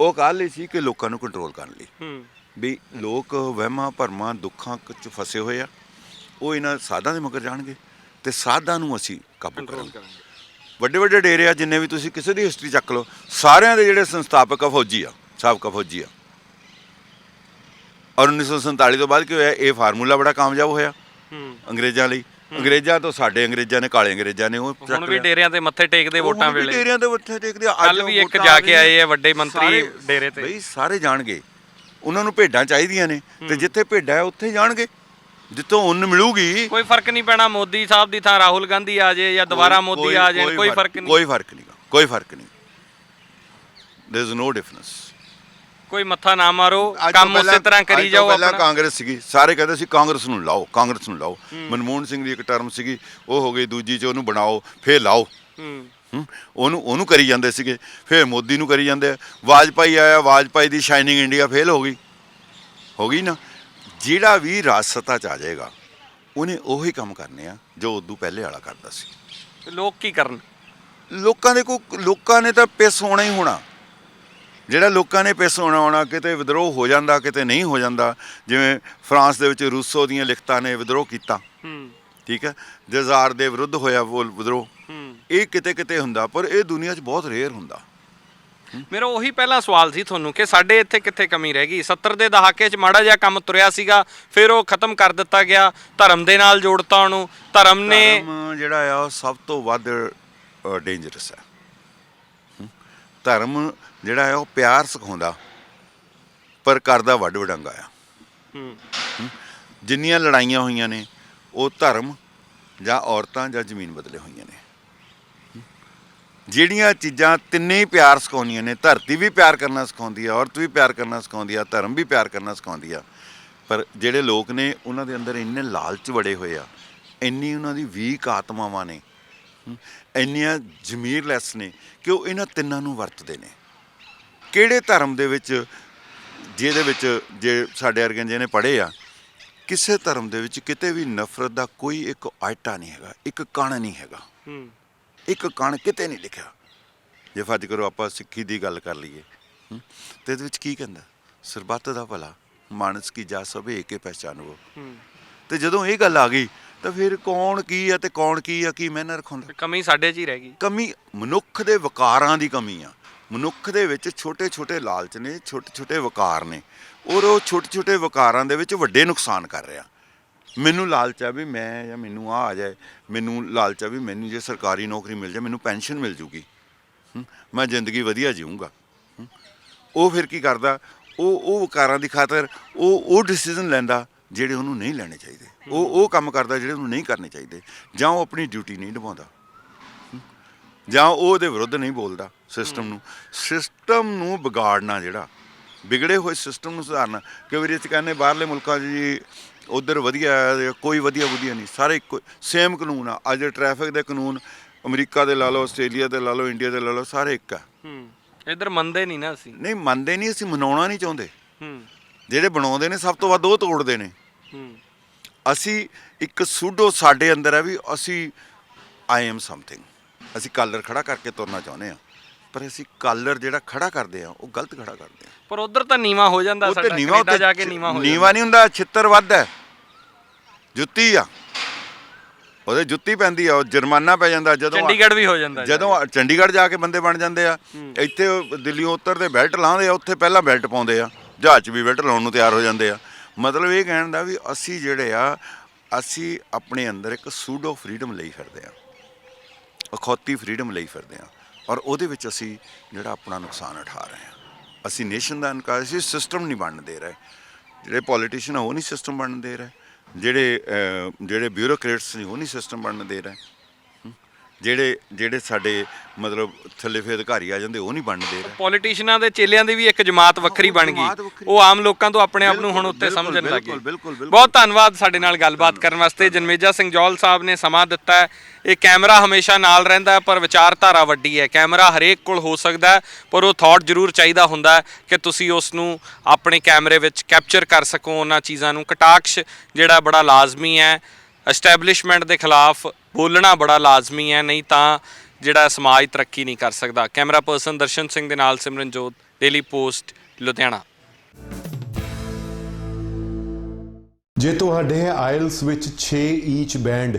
ਉਹ ਕਾਹਲ ਲਈ ਸੀ ਕਿ ਲੋਕਾਂ ਨੂੰ ਕੰਟਰੋਲ ਕਰਨ ਲਈ। ਹੂੰ। ਵੀ ਲੋਕ ਵਹਿਮਾਂ ਭਰਮਾਂ ਦੁੱਖਾਂ ਚ ਫਸੇ ਹੋਏ ਆ। ਉਹ ਇਹਨਾਂ ਸਾਧਾਂ ਦੇ ਮਗਰ ਜਾਣਗੇ ਤੇ ਸਾਧਾਂ ਨੂੰ ਅਸੀਂ ਕਾਬੂ ਕਰਾਂਗੇ। ਵੱਡੇ ਵੱਡੇ ਡੇਰੇ ਆ ਜਿੰਨੇ ਵੀ ਤੁਸੀਂ ਕਿਸੇ ਦੀ ਹਿਸਟਰੀ ਚੱਕ ਲਓ ਸਾਰਿਆਂ ਦੇ ਜਿਹੜੇ ਸੰਸਥਾਪਕ ਆ ਫੌਜੀ ਆ ਸਾਬਕਾ ਫੌਜੀ ਆ। ਔਰ 1947 ਤੋਂ ਬਾਅਦ ਕੀ ਹੋਇਆ? ਇਹ ਫਾਰਮੂਲਾ ਬੜਾ ਕਾਮਯਾਬ ਹੋਇਆ ਅੰਗਰੇਜ਼ਾਂ ਲਈ। ਅੰਗਰੇਜ਼ਾਂ ਤੋਂ ਸਾਡੇ ਅੰਗਰੇਜ਼ਾਂ ਨੇ ਕਾਲੇ ਅੰਗਰੇਜ਼ਾਂ ਨੇ ਉਹ ਹੁਣ ਵੀ। ਡੇਰਿਆਂ ਤੇ ਮੱਥੇ ਟੇਕਦੇ ਵੋਟਾਂ ਵੇਲੇ। ਡੇਰਿਆਂ ਦੇ ਮੱਥੇ ਟੇਕਦੇ ਕੱਲ੍ਹ ਵੀ ਇੱਕ ਜਾ ਕੇ ਆਏ ਆ ਵੱਡੇ ਮੰਤਰੀ ਡੇਰੇ ਤੇ। ਬਈ ਸਾਰੇ ਜਾਣਗੇ। ਉਹਨਾਂ ਨੂੰ ਭੇਡਾਂ ਚਾਹੀਦੀਆਂ ਨੇ ਤੇ ਜਿੱਥੇ ਭੇਡਾਂ ਹੈ ਉੱਥੇ ਜਾਣਗੇ। ਜਿੱਥੋਂ ਉੱਨ ਮਿਲੂਗੀ। ਕੋਈ ਫ਼ਰਕ ਨਹੀਂ ਪੈਣਾ ਮੋਦੀ ਸਾਹਿਬ ਦੀ ਥਾਂ ਰਾਹੁਲ ਗਾਂਧੀ ਆ ਜਾਏ ਜਾਂ ਦੁਬਾਰਾ ਮੋਦੀ ਆ ਜਾਏ ਕੋਈ ਫ਼ਰਕ ਨਹੀਂ। ਕੋਈ ਫ਼ਰਕ ਨਹੀਂ ਕੋਈ ਫ਼ਰਕ ਨਹੀਂ। ਦੇਰ ਇਜ਼ ਨੋ ਡਿਫਰੈਂਸ ਕੋਈ ਮੱਥਾ ਨਾ ਮਾਰੋ ਕੰਮ ਉਸੇ ਤਰ੍ਹਾਂ ਕਰੀ ਜਾਓ ਪਹਿਲਾਂ ਕਾਂਗਰਸ ਸੀਗੀ। ਸਾਰੇ ਕਹਿੰਦੇ ਸੀ ਕਾਂਗਰਸ ਨੂੰ ਲਾਓ ਕਾਂਗਰਸ ਨੂੰ ਲਾਓ। ਮਨਮੋਹਨ ਸਿੰਘ ਦੀ ਇੱਕ ਟਰਮ ਸੀਗੀ ਉਹ ਹੋ ਗਈ ਦੂਜੀ ਚ ਉਹਨੂੰ ਬਣਾਓ ਫੇਰ ਲਾਓ। ਉਹਨੂੰ ਉਹਨੂੰ ਕਰੀ ਜਾਂਦੇ ਸੀਗੇ ਫਿਰ ਮੋਦੀ ਨੂੰ ਕਰੀ ਜਾਂਦੇ ਆ। ਵਾਜਪਾਈ ਆਇਆ ਵਾਜਪਾਈ ਦੀ ਸ਼ਾਈਨਿੰਗ ਇੰਡੀਆ ਫੇਲ ਹੋ ਗਈ। ਹੋ ਗਈ ਨਾ? ਜਿਹੜਾ ਵੀ ਰਾਜ ਸੱਤਾ ਚ ਆ ਜਾਏਗਾ ਉਹਨੇ ਉਹੀ ਕੰਮ ਕਰਨੇ ਆ ਜੋ ਉਦੋਂ ਪਹਿਲੇ ਵਾਲਾ ਕਰਦਾ ਸੀ। ਤੇ ਲੋਕ ਕੀ ਕਰਨ? ਲੋਕਾਂ ਦੇ ਕੋ ਲੋਕਾਂ ਨੇ ਤਾਂ ਪਿਸ ਹੋਣਾ ਹੀ ਹੋਣਾ। ਜਿਹੜਾ ਲੋਕਾਂ ਨੇ ਪਿਸ ਹੋਣਾ ਹੋਣਾ ਕਿਤੇ ਵਿਦਰੋਹ ਹੋ ਜਾਂਦਾ ਕਿਤੇ ਨਹੀਂ ਹੋ ਜਾਂਦਾ। ਜਿਵੇਂ ਫਰਾਂਸ ਦੇ ਵਿੱਚ ਰੂਸੋ ਦੀਆਂ ਲਿਖਤਾਂ ਨੇ ਵਿਦਰੋਹ ਕੀਤਾ। ਹੂੰ। ਠੀਕ ਹੈ? ਜਜ਼ਾਰ ਦੇ ਵਿਰੁੱਧ ਹੋਇਆ ਉਹ ਵਿਦਰੋਹ। ਇਹ ਕਿਤੇ ਕਿਤੇ ਹੁੰਦਾ ਪਰ ਇਹ ਦੁਨੀਆ 'ਚ ਬਹੁਤ ਰੇਅਰ ਹੁੰਦਾ। ਮੇਰਾ ਉਹੀ ਪਹਿਲਾ ਸਵਾਲ ਸੀ ਤੁਹਾਨੂੰ ਕਿ ਸਾਡੇ ਇੱਥੇ ਕਿੱਥੇ ਕਮੀ ਰਹਿ ਗਈ? 70 ਦੇ ਦਹਾਕੇ 'ਚ ਮਾੜਾ ਜਿਹਾ ਕੰਮ ਤੁਰਿਆ ਸੀਗਾ ਫਿਰ ਉਹ ਖਤਮ ਕਰ ਦਿੱਤਾ ਗਿਆ ਧਰਮ ਦੇ ਨਾਲ ਜੋੜਤਾ ਉਹਨੂੰ ਧਰਮ ਨੇ ਧਰਮ ਜਿਹੜਾ ਆ ਉਹ ਸਭ ਤੋਂ ਵੱਧ ਡੇਂਜਰਸ ਹੈ? ਧਰਮ ਜਿਹੜਾ ਹੈ ਉਹ ਪਿਆਰ ਸਿਖਾਉਂਦਾ ਪਰ ਕਰਦਾ ਵੱਡ ਵਡੰਗਾ ਆ। ਜਿੰਨੀਆਂ ਲੜਾਈਆਂ ਹੋਈਆਂ ਨੇ ਉਹ ਧਰਮ ਜਾਂ ਔਰਤਾਂ ਜਾਂ ਜ਼ਮੀਨ ਬਦਲੇ ਹੋਈਆਂ ਨੇ। ਜਿਹੜੀਆਂ ਚੀਜ਼ਾਂ ਤਿੰਨੇ ਹੀ ਪਿਆਰ ਸਿਖਾਉਂਦੀਆਂ ਨੇ ਧਰਤੀ ਵੀ ਪਿਆਰ ਕਰਨਾ ਸਿਖਾਉਂਦੀ ਆ ਔਰਤ ਵੀ ਪਿਆਰ ਕਰਨਾ ਸਿਖਾਉਂਦੀ ਆ ਧਰਮ ਵੀ ਪਿਆਰ ਕਰਨਾ ਸਿਖਾਉਂਦੀ ਆ। ਪਰ ਜਿਹੜੇ ਲੋਕ ਨੇ ਉਹਨਾਂ ਦੇ ਅੰਦਰ ਇੰਨੇ ਲਾਲਚ ਵੜੇ ਹੋਏ ਆ ਇੰਨੀ ਉਹਨਾਂ ਦੀ ਵੀਕ ਆਤਮਾਵਾਂ ਨੇ ਹਮ, ਇੰਨੀਆਂ ਜ਼ਮੀਰਲੈਸ ਨੇ ਕਿ ਉਹ ਇਹਨਾਂ ਤਿੰਨਾਂ ਨੂੰ ਵਰਤਦੇ ਨੇ। ਕਿਹੜੇ ਧਰਮ ਦੇ ਵਿੱਚ ਜਿਹਦੇ ਵਿੱਚ ਜੇ ਸਾਡੇ ਵਰਗੇ ਜਿਹਨੇ ਪੜ੍ਹੇ ਆ ਕਿਸੇ ਧਰਮ ਦੇ ਵਿੱਚ ਕਿਤੇ ਵੀ ਨਫ਼ਰਤ ਦਾ ਕੋਈ ਇੱਕ ਆਇਟਾ ਨਹੀਂ ਹੈਗਾ ਇੱਕ ਕਣ ਨਹੀਂ ਹੈਗਾ। ਹੂੰ। ਇੱਕ ਕਣ ਕਿਤੇ ਨਹੀਂ ਲਿਖਿਆ। ਜੇ ਫਰਜ਼ ਕਰੋ ਆਪਾਂ ਸਿੱਖੀ ਦੀ ਗੱਲ ਕਰ ਲਈਏ। ਹਮ, ਤੇ ਇਹਦੇ ਵਿੱਚ ਕੀ ਕਹਿੰਦਾ? ਸਰਬੱਤ ਦਾ ਭਲਾ ਮਾਨਸ ਕੀ ਜਾ ਸਭੇ ਏਕੇ ਪਹਿਚਾਨਵੋ। ਹੂੰ। ਤੇ ਜਦੋਂ ਇਹ ਗੱਲ ਆ ਗਈ ਤਾਂ ਫਿਰ ਕੌਣ ਕੀ ਆ ਤੇ ਕੌਣ ਕੀ ਆ ਕੀ ਮੈਨਰ ਰਖਾਉਂਦਾ? ਕਮੀ ਸਾਡੇ 'ਚ ਹੀ ਰਹਿ ਗਈ। ਕਮੀ ਮਨੁੱਖ ਦੇ ਵਿਕਾਰਾਂ ਦੀ ਕਮੀ ਆ। ਮਨੁੱਖ ਦੇ ਵਿੱਚ ਛੋਟੇ ਛੋਟੇ ਲਾਲਚ ਨੇ ਛੋਟੇ ਛੋਟੇ ਵਿਕਾਰ ਨੇ। ਔਰ ਉਹ ਛੋਟੇ ਛੋਟੇ ਵਿਕਾਰਾਂ ਦੇ ਵਿੱਚ ਵੱਡੇ ਨੁਕਸਾਨ ਕਰ ਰਿਹਾ। ਮੈਨੂੰ ਲਾਲਚ ਆ ਵੀ ਮੈਂ ਜਾਂ ਮੈਨੂੰ ਆ ਆ ਜਾਏ, ਮੈਨੂੰ ਲਾਲਚ ਆ ਵੀ ਮੈਨੂੰ ਜੇ ਸਰਕਾਰੀ ਨੌਕਰੀ ਮਿਲ ਜਾਏ, ਮੈਨੂੰ ਪੈਨਸ਼ਨ ਮਿਲ ਜੂਗੀ। ਮੈਂ ਜ਼ਿੰਦਗੀ ਵਧੀਆ ਜੀਊਂਗਾ। ਉਹ ਫਿਰ ਕੀ ਕਰਦਾ? ਉਹ ਉਹ ਵਕਾਰਾਂ ਦੀ ਖਾਤਰ ਉਹ ਉਹ ਡਿਸੀਜਨ ਲੈਂਦਾ ਜਿਹੜੇ ਉਹਨੂੰ ਨਹੀਂ ਲੈਣੇ ਚਾਹੀਦੇ। ਉਹ ਉਹ ਕੰਮ ਕਰਦਾ ਜਿਹੜੇ ਉਹਨੂੰ ਨਹੀਂ ਕਰਨੇ ਚਾਹੀਦੇ। ਜਾਂ ਉਹ ਆਪਣੀ ਡਿਊਟੀ ਨਹੀਂ ਨਿਭਾਉਂਦਾ। ਜਾਂ ਉਹ ਉਹਦੇ ਵਿਰੁੱਧ ਨਹੀਂ ਬੋਲਦਾ ਸਿਸਟਮ ਨੂੰ। ਸਿਸਟਮ ਨੂੰ ਵਿਗਾੜਨਾ ਜਿਹੜਾ, ਵਿਗੜੇ ਹੋਏ ਸਿਸਟਮ ਨੂੰ ਸੁਧਾਰਨਾ। ਕਈ ਵਾਰੀ ਅਸੀਂ ਕਹਿੰਦੇ ਬਾਹਰਲੇ ਮੁਲਕਾਂ 'ਚ ਜੀ ਉਧਰ ਵਧੀਆ ਹੈ, ਕੋਈ ਵਧੀਆ ਵਧੀਆ ਨਹੀਂ ਸਾਰੇ ਇੱਕੋ ਸੇਮ ਕਾਨੂੰਨ ਆ। ਅੱਜ ਟ੍ਰੈਫਿਕ ਦੇ ਕਾਨੂੰਨ ਅਮਰੀਕਾ ਦੇ ਲਾ ਲਓ ਆਸਟ੍ਰੇਲੀਆ ਦੇ ਲਾ ਲਓ ਇੰਡੀਆ ਦੇ ਲਾ ਲਓ ਸਾਰੇ ਇੱਕ ਆ। ਹੂੰ ਇਧਰ ਮੰਨਦੇ ਨਹੀਂ ਨਾ ਅਸੀਂ। ਨਹੀਂ ਮੰਨਦੇ ਨਹੀਂ ਅਸੀਂ ਮਨਾਉਣਾ ਨਹੀਂ ਚਾਹੁੰਦੇ। ਹੂੰ। ਜਿਹੜੇ ਬਣਾਉਂਦੇ ਨੇ ਸਭ ਤੋਂ ਵੱਧ ਉਹ ਤੋੜਦੇ ਨੇ। ਹੂੰ। ਅਸੀਂ ਇੱਕ ਸੂਡੋ ਸਾਡੇ ਅੰਦਰ ਹੈ ਵੀ ਅਸੀਂ ਆਈ ਐਮ ਸਮਥਿੰਗ ਅਸੀਂ ਕਾਲਰ ਖੜਾ ਕਰਕੇ ਤੁਰਨਾ ਚਾਹੁੰਦੇ ਆ। ਪਰ ਅਸੀਂ ਕਾਲਰ ਜਿਹੜਾ ਖੜਾ ਕਰਦੇ ਆ ਉਹ ਗਲਤ ਖੜਾ ਕਰਦੇ ਆ ਪਰ ਉਧਰ ਤਾਂ ਨੀਵਾ ਹੋ ਜਾਂਦਾ ਸਾਡਾ ਕੈਨੇਡਾ ਜਾ ਕੇ ਨੀਵਾ ਹੋ ਨੀਵਾ ਨਹੀਂ ਹੁੰਦਾ ਛਿੱਤਰ ਵੱਧ ਹੈ। ਜੁੱਤੀ ਆ। ਉਹਦੇ ਜੁੱਤੀ ਪੈਂਦੀ ਆ ਉਹ ਜੁਰਮਾਨਾ ਪੈ ਜਾਂਦਾ ਜਦੋਂ ਚੰਡੀਗੜ੍ਹ ਵੀ ਹੋ ਜਾਂਦਾ ਜਦੋਂ ਚੰਡੀਗੜ੍ਹ ਜਾ ਕੇ ਬੰਦੇ ਬਣ ਜਾਂਦੇ ਆ ਇੱਥੇ ਦਿੱਲੀੋਂ ਉਤਰਦੇ ਬੈਲਟ ਲਾਉਂਦੇ ਆ ਉੱਥੇ ਪਹਿਲਾਂ ਬੈਲਟ ਪਾਉਂਦੇ ਆ ਜਹਾਜ਼ 'ਚ ਵੀ ਬੈਲਟ ਲਾਉਣ ਨੂੰ ਤਿਆਰ ਹੋ ਜਾਂਦੇ ਆ। ਮਤਲਬ ਇਹ ਕਹਿਣ ਦਾ ਵੀ ਅਸੀਂ ਜਿਹੜੇ ਆ ਅਸੀਂ ਆਪਣੇ ਅੰਦਰ ਇੱਕ ਸੂਡੋ ਫਰੀडम ਲਈ ਫਿਰਦੇ ਆ। ਅਖੌਤੀ ਫਰੀडम ਲਈ ਫਿਰਦੇ ਆ। ਔਰ ਉਹਦੇ ਵਿੱਚ ਅਸੀਂ ਜਿਹੜਾ ਆਪਣਾ ਨੁਕਸਾਨ ਉਠਾ ਰਹੇ ਹਾਂ। ਅਸੀਂ ਨੇਸ਼ਨ ਦਾ ਇਨਕਾਰ ਅਸੀਂ ਸਿਸਟਮ ਨਹੀਂ ਬਣਨ ਦੇ ਰਹੇ। ਜਿਹੜੇ ਪੋਲੀਟੀਸ਼ੀਅਨ ਉਹ ਨਹੀਂ ਸਿਸਟਮ ਬਣਨ ਦੇ ਰਹੇ। ਜਿਹੜੇ ਜਿਹੜੇ ਬਿਊਰੋਕ੍ਰੇਟਸ ਨੇ, ਉਹ ਨਹੀਂ ਸਿਸਟਮ ਬਣਨ ਦੇ ਰਹੇ। ਜਿਹੜੇ ਜਿਹੜੇ ਸਾਡੇ ਮਤਲਬ ਥੱਲੇ ਫੇ ਅਧਿਕਾਰੀ ਆ ਜਾਂਦੇ ਉਹ ਨਹੀਂ ਬਣਨ ਦੇ ਰਹੇ। ਦੇ ਚੇਲਿਆਂ ਦੀ ਵੀ ਇੱਕ ਜਮਾਤ ਵੱਖਰੀ ਬਣ ਗਈ। ਉਹ ਆਮ ਲੋਕਾਂ ਤੋਂ ਆਪਣੇ ਆਪ ਨੂੰ ਹੁਣ ਉੱਤੇ ਸਮਝਣ ਲੱਗੇ। ਬਹੁਤ ਧੰਨਵਾਦ ਸਾਡੇ ਨਾਲ ਗੱਲਬਾਤ ਕਰਨ ਵਾਸਤੇ। ਜਨਮੇਜਾ ਸਿੰਘ ਜੌਲ ਸਾਹਿਬ ਨੇ ਸਮਾਂ ਦਿੱਤਾ ਹੈ। ਇਹ ਕੈਮਰਾ ਹਮੇਸ਼ਾ ਨਾਲ ਰਹਿੰਦਾ ਹੈ ਪਰ ਵਿਚਾਰਧਾਰਾ ਵੱਡੀ ਹੈ। ਕੈਮਰਾ ਹਰੇਕ ਕੋਲ ਹੋ ਸਕਦਾ ਹੈ ਪਰ ਉਹ ਥਾਟ ਜ਼ਰੂਰ ਚਾਹੀਦਾ ਹੁੰਦਾ ਹੈ ਕਿ ਤੁਸੀਂ ਉਸ ਨੂੰ ਆਪਣੇ ਕੈਮਰੇ ਵਿੱਚ ਕੈਪਚਰ ਕਰ ਸਕੋ। ਉਹਨਾਂ ਚੀਜ਼ਾਂ ਨੂੰ ਕਟਾਕਸ਼ ਜਿਹੜਾ ਬੜਾ ਲਾਜ਼ਮੀ ਹੈ ਐਸਟੈਬਲਿਸ਼ਮੈਂਟ ਦੇ ਖਿਲਾਫ ਬੋਲਣਾ ਬੜਾ ਲਾਜ਼ਮੀ ਹੈ, ਨਹੀਂ ਤਾਂ ਜਿਹੜਾ ਸਮਾਜ ਤਰੱਕੀ ਨਹੀਂ ਕਰ ਸਕਦਾ। ਕੈਮਰਾ ਪਰਸਨ ਦਰਸ਼ਨ ਸਿੰਘ ਦੇ ਨਾਲ ਸਿਮਰਨਜੋਤ ਡੇਲੀ ਪੋਸਟ ਲੁਧਿਆਣਾ। ਜੇ ਤੁਹਾਡੇ ਆਇਲਸ ਵਿੱਚ 6 ਈਚ ਬੈਂਡ